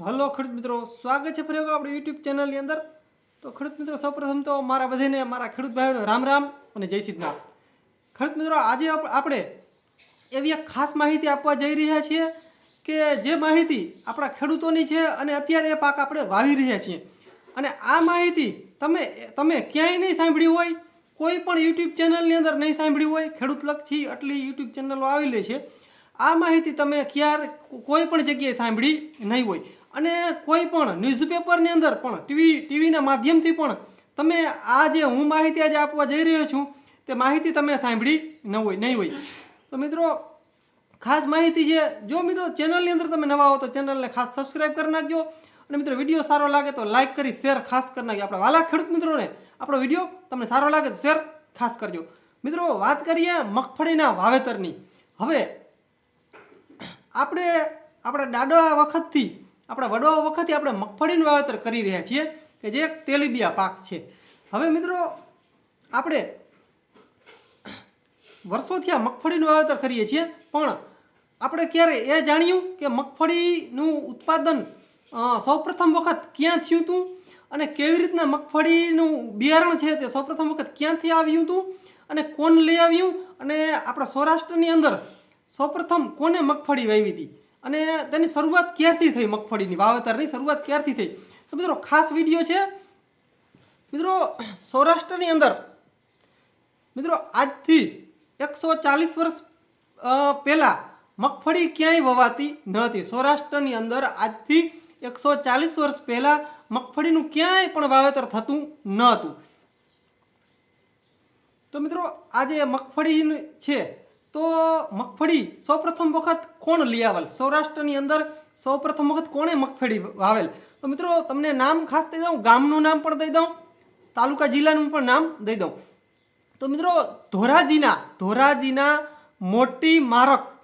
Hello ખેડૂત મિત્રો, સ્વાગત છે ફરી આપણી યુટ્યુબ ચેનલની અંદર. તો ખેડૂત મિત્રો, સૌપ્રથમ તો મારા બધાને, મારા ખેડૂત ભાઈઓને રામ રામ અને જય સિદ્ધનાથ. ખેડૂત મિત્રો, આજે આપ- આપણે એવી એક ખાસ માહિતી આપવા જઈ રહ્યા છીએ કે જે માહિતી આપણા ખેડૂતોની છે અને અત્યારે એ પાક આપણે વાવી રહ્યા છીએ. અને આ માહિતી તમે તમે ક્યાંય નહીં સાંભળી હોય, કોઈ પણ યુટ્યુબ ચેનલની અંદર નહીં સાંભળી હોય, ખેડૂત લક્ષી આટલી યુટ્યુબ ચેનલો આવેલી છે. આ માહિતી તમે ક્યારે કોઈ પણ જગ્યાએ સાંભળી નહીં હોય. અને કોઈ પણ ન્યૂઝપેપરની અંદર પણ ટીવી ટીવીના માધ્યમથી પણ તમે આ જે હું માહિતી આજે આપવા જઈ રહ્યો છું, તે માહિતી તમે સાંભળી ન હોય, નહીં હોય. તો મિત્રો, ખાસ માહિતી છે, જો મિત્રો ચેનલની અંદર તમે નવા હો તો ચેનલને ખાસ સબસ્ક્રાઇબ કરી નાખજો. અને મિત્રો વીડિયો સારો લાગે તો લાઇક કરી શેર ખાસ કરી નાખજો. આપણા વાલા ખેડૂત મિત્રોને આપણો વીડિયો તમને સારો લાગે તો શેર ખાસ કરજો. મિત્રો, વાત કરીએ મગફળીના વાવેતરની. હવે, આપણે, આપણા દાદા વખતથી આપણા વડવા વખતે આપણે મગફળીનું વાવેતર કરી રહ્યા છીએ કે જે એક તેલીબિયા પાક છે. હવે મિત્રો, આપણે વર્ષોથી આ મગફળીનું વાવેતર કરીએ છીએ, પણ આપણે ક્યારે એ જાણ્યું કે મગફળીનું ઉત્પાદન સૌપ્રથમ વખત ક્યાં થયું હતું અને કેવી રીતના મગફળીનું બિયારણ છે તે સૌપ્રથમ વખત ક્યાંથી આવ્યું હતું અને કોણ લઈ આવ્યું અને આપણા સૌરાષ્ટ્રની અંદર સૌપ્રથમ કોને મગફળી વાવી હતી? અને તેની શરૂઆત ક્યારથી થઈ મગફળીની? વાવેતરની શરૂઆત ક્યારથી થઈ? તો મિત્રો, ખાસ વીડિયો છે. મિત્રો, સૌરાષ્ટ્રની અંદર, મિત્રો, આજથી એકસો ચાલીસ વર્ષ પહેલાં મગફળી ક્યાંય વવાતી ન હતી સૌરાષ્ટ્રની અંદર આજથી એકસો ચાલીસ વર્ષ પહેલાં મગફળીનું ક્યાંય પણ વાવેતર થતું ન હતું તો મિત્રો આજે મગફળી છે તો મગફળી સૌપ્રથમ વખત કોણ લઈ આવેલ? સૌરાષ્ટ્રની અંદર સૌપ્રથમ વખત કોણે મગફળી વાવેલ? તો મિત્રો, તમને નામ ખાસ દઈ દઉં, ગામનું નામ પણ દઈ દઉં, તાલુકા જિલ્લાનું પણ નામ દઈ દઉં. તો મિત્રો, ધોરાજીના ધોરાજીના મોટી મારક,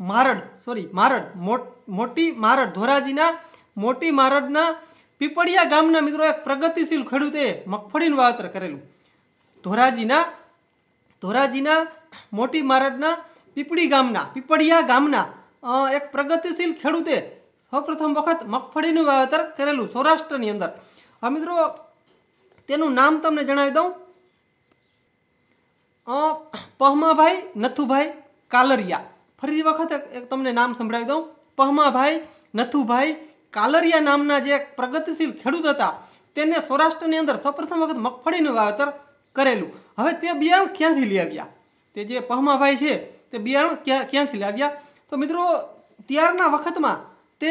મારડ સોરી મારડ મોટ- મારડ, ધોરાજીના મોટી મારડના પીપળિયા ગામના મિત્રો, એક પ્રગતિશીલ ખેડૂતે મગફળીનું વાવેતર કરેલું. ધોરાજીના ધોરાજીના, મોટી મારડના, પીપળી ગામના, પીપળિયા ગામના એક પ્રગતિશીલ ખેડૂતે સૌપ્રથમ વખત મગફળીનું વાવેતર કરેલું સૌરાષ્ટ્રની અંદર. હવે મિત્રો, તેનું નામ તમને જણાવી દઉં. પહમાભાઈ નથુભાઈ કાલરિયા. ફરી વખત તમને નામ સંભળાવી દઉં. પહમાભાઈ નથુભાઈ કાલરિયા નામના જે પ્રગતિશીલ ખેડૂત હતા, તેને સૌરાષ્ટ્રની અંદર સૌપ્રથમ વખત મગફળીનું વાવેતર કરેલું. હવે તે બિયારણ ક્યાંથી લઈ આવ્યા? તે જે પહમાભાઈ છે, તે બિયારણ ક્યાં, ક્યાંથી લઈ આવ્યા? તો મિત્રો, ત્યારના વખતમાં તે,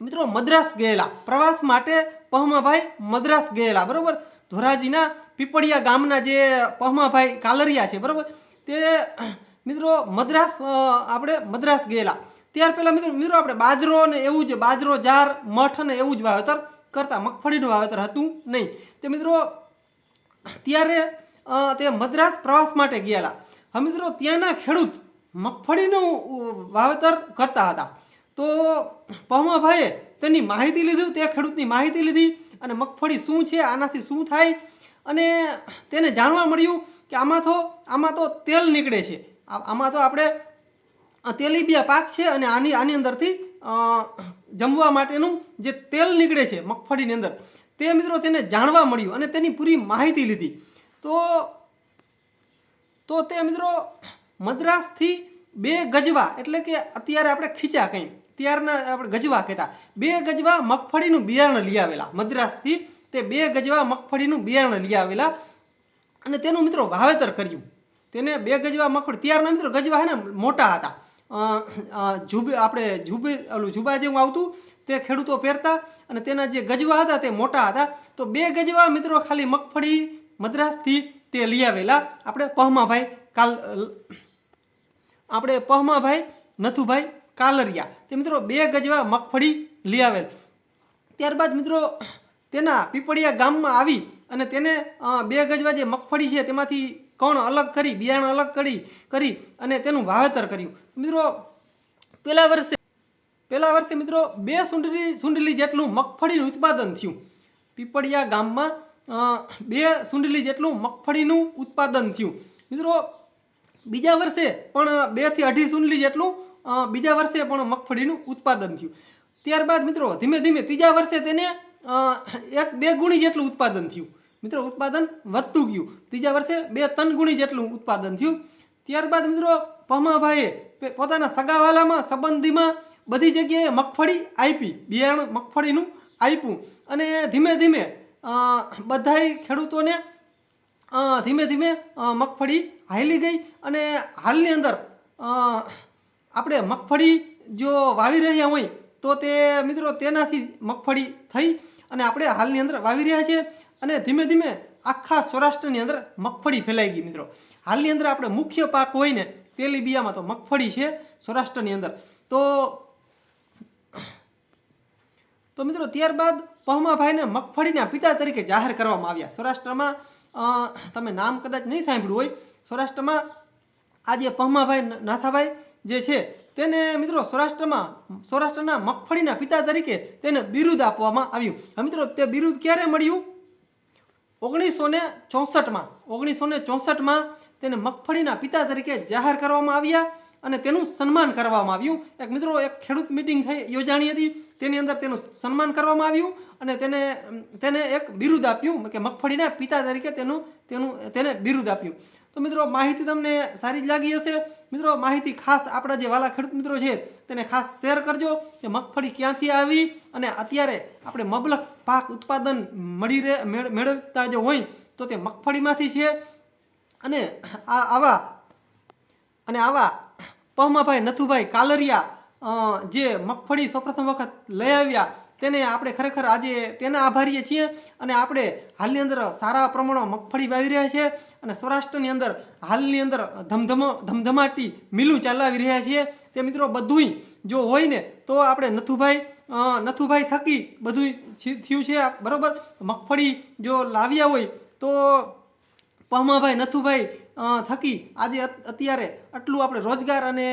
મિત્રો, મદ્રાસ ગયેલા. પ્રવાસ માટે પહમાભાઈ મદ્રાસ ગયેલા, બરાબર? ધોરાજીના પીપળિયા ગામના જે પહમાભાઈ કાલરિયા છે, બરાબર? તે, મિત્રો, મદ્રાસ આપણે મદ્રાસ ગયેલા. ત્યાર પહેલાં મિત્રો મિત્રો, આપણે બાજરો ને એવું જ, બાજરો, જાર, મઠ અને એવું જ વાવેતર કરતા. મગફળીનું વાવેતર હતું નહીં. તે મિત્રો ત્યારે તે મદ્રાસ પ્રવાસ માટે ગયેલા. હવે મિત્રો, ત્યાંના ખેડૂત મગફળીનું વાવેતર કરતા હતા. તો પહમાભાઈએ તેની માહિતી લીધી, તે ખેડૂતની માહિતી લીધી અને મગફળી શું છે, આનાથી શું થાય? અને તેને જાણવા મળ્યું કે આમાં તો આમાં તો તેલ નીકળે છે. આમાં તો આપણે તેલીબિયા પાક છે અને આની આની અંદરથી જમવા માટેનું જે તેલ નીકળે છે મગફળીની અંદર. તે મિત્રો તેને જાણવા મળ્યું અને તેની પૂરી માહિતી લીધી. તો તો તે મિત્રો મદ્રાસથી બે ગજવા, એટલે કે અત્યારે આપણે ખીચા કંઈ ત્યારના આપણે ગજવા કહેતા. બે ગજવા મગફળીનું બિયારણ લઈ આવેલા, મદ્રાસથી તે બે ગજવા મગફળીનું બિયારણ લઈ આવેલા. અને તેનું મિત્રો વાવેતર કર્યું. તેને બે ગજવા મગફળી, ત્યારના મિત્રો ગજવા હે ને મોટા હતા. જુબે, આપણે જુબે, ઓલું જુબા જેવું આવતું તે ખેડૂતો પહેરતા અને તેના જે ગજવા હતા તે મોટા હતા. તો બે ગજવા મિત્રો ખાલી મગફળી, મદ્રાસથી તે લઈ આવેલા. આપણે પહમાભાઈ કાલ, આપણે પહમાભાઈ નથુભાઈ કાલરિયા. તે મિત્રો બે ગજવા મગફળી લઈ આવેલ. ત્યારબાદ મિત્રો તેના પીપળિયા ગામમાં આવી અને તેને બે ગજવા જે મગફળી છે તેમાંથી કણ અલગ કરી, બિયારણ અલગ કરી કરી અને તેનું વાવેતર કર્યું. મિત્રો પહેલા વર્ષે પહેલા વર્ષે મિત્રો બે સુંડલી સુંડલી જેટલું મગફળીનું ઉત્પાદન થયું. પીપળિયા ગામમાં બે સુંડલી જેટલું મગફળીનું ઉત્પાદન થયું. મિત્રો, બીજા વર્ષે પણ બેથી અઢી સુંડલી જેટલું બીજા વર્ષે પણ મગફળીનું ઉત્પાદન થયું. ત્યારબાદ મિત્રો, ધીમે ધીમે ત્રીજા વર્ષે તેને એક બે ગુણી જેટલું ઉત્પાદન થયું. મિત્રો, ઉત્પાદન વધતું ગયું. ત્રીજા વર્ષે બે ત્રણ ગુણી જેટલું ઉત્પાદન થયું. ત્યારબાદ મિત્રો પમાભાઈએ પોતાના સગાવાલામાં, સંબંધીમાં બધી જગ્યાએ મગફળી આપી, બિયારણ મગફળીનું આપ્યું. અને ધીમે ધીમે બધાય ખેડૂતોને ધીમે ધીમે મગફળી હાલી ગઈ. અને હાલની અંદર આપણે મગફળી જો વાવી રહ્યા હોય, તો તે મિત્રો તેનાથી મગફળી થઈ અને આપણે હાલની અંદર વાવી રહ્યા છીએ. અને ધીમે ધીમે આખા સૌરાષ્ટ્રની અંદર મગફળી ફેલાઈ ગઈ મિત્રો. હાલની અંદર આપણે મુખ્ય પાક હોય ને તેલીબિયામાં તો મગફળી છે સૌરાષ્ટ્રની અંદર. તો તો મિત્રો, ત્યારબાદ પહમાભાઈને મગફળીના પિતા તરીકે જાહેર કરવામાં આવ્યા. સૌરાષ્ટ્રમાં તમે નામ કદાચ નહીં સાંભળ્યું હોય, સૌરાષ્ટ્રમાં આજે પહમાભાઈ નાથાભાઈ જે છે, તેને મિત્રો સૌરાષ્ટ્રમાં, સૌરાષ્ટ્રના મગફળીના પિતા તરીકે તેને બિરુદ આપવામાં આવ્યું. મિત્રો, તે બિરુદ ક્યારે મળ્યું? ઓગણીસો ને ચોસઠમાં. ઓગણીસો ને ચોસઠમાં તેને મગફળીના પિતા તરીકે જાહેર કરવામાં આવ્યા. અને તેનું સન્માન કરવામાં આવ્યું. એક મિત્રો, એક ખેડૂત મિટિંગ થઈ, યોજાણી હતી. તેની અંદર તેનું સન્માન કરવામાં આવ્યું અને તેને તેને એક બિરુદ આપ્યું. કે મગફળીના પિતા તરીકે તેનું તેનું, તેને બિરુદ આપ્યું. તો મિત્રો, માહિતી તમને સારી જ લાગી હશે. મિત્રો, માહિતી ખાસ આપણા જે વાલા ખેડૂત મિત્રો છે, તેને ખાસ શેર કરજો કે મગફળી ક્યાંથી આવી અને અત્યારે આપણે મબલક પાક ઉત્પાદન મળી રહે, મેળ- મેળવતા જો હોય, તો તે મગફળીમાંથી છે. અને આ આવા, અને આવા પહમાભાઈ, નથુભાઈ, કાલરિયા જે મગફળી સૌપ્રથમ વખત લઈ આવ્યા, તેને આપણે ખરેખર આજે તેના આભારીએ છીએ અને આપણે હાલની અંદર સારા પ્રમાણમાં મગફળી વાવી રહ્યા છીએ અને સૌરાષ્ટ્રની અંદર હાલની અંદર ધમધમ, ધમધમાટી મિલું ચલાવી રહ્યા છીએ. તે મિત્રો બધુંય જો હોય ને તો આપણે નથુભાઈ નથુભાઈ થકી બધું થયું છે, બરાબર? મગફળી જો લાવ્યા હોય તો પહમાભાઈ, નથુભાઈ થકી આજે અત્યારે આટલું આપણે રોજગાર અને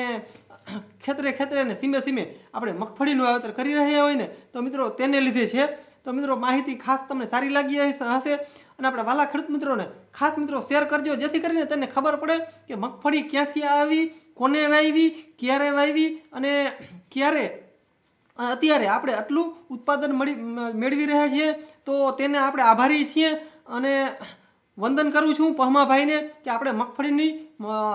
ખેતરે ખેતરે ને સીમે સીમે આપણે મગફળીનું વાવેતર કરી રહ્યા હોય ને, તો મિત્રો તેને લીધે છે. તો મિત્રો માહિતી ખાસ તમને સારી લાગી હશે અને આપણે વાલા ખેડૂત મિત્રોને ખાસ મિત્રો શેર કરજો, જેથી કરીને તેને ખબર પડે કે મગફળી ક્યાંથી આવી, કોને વાવી ક્યારે વાવી અને ક્યારે અત્યારે આપણે આટલું ઉત્પાદન મળી મેળવી રહ્યા છીએ. તો તેને આપણે આભારી છીએ અને વંદન કરું છું પહમાભાઈને કે આપણે મગફળીની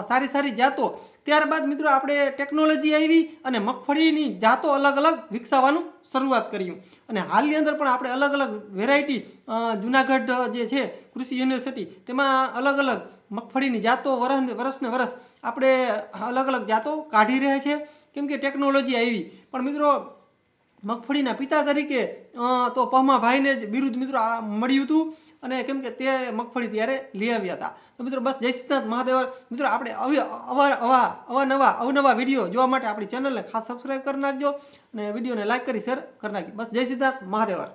સારી સારી જાતો. ત્યારબાદ મિત્રો આપણે ટેકનોલોજી આવી અને મગફળીની જાતો અલગ અલગ વિકસાવવાનું શરૂઆત કર્યું. અને હાલની અંદર પણ આપણે અલગ અલગ વેરાયટી જુનાગઢ જે છે, કૃષિ યુનિવર્સિટી, તેમાં અલગ અલગ મગફળીની જાતો વરસ વરસને વરસ આપણે અલગ અલગ જાતો કાઢી રહ્યા છે. કેમ કે ટેકનોલોજી આવી. પણ મિત્રો, મગફળીના પિતા તરીકે તો પહમાભાઈને જ બિરુદ મિત્રો આ મળ્યું હતું. અને કેમ કે તે મગફળી ત્યારે લઈ આવ્યા હતા. તો મિત્રો બસ જય સિદ્ધાર્થ મહાદેવ મિત્રો આપણે અવા અવા અવાનવા અવનવા વીડિયો જોવા માટે આપણી ચેનલને ખાસ સબસ્ક્રાઈબ કરી નાખજો અને વિડીયોને લાઈક કરી શેર કરી નાખજો. બસ જય સિદ્ધાર્થ મહાદેવર.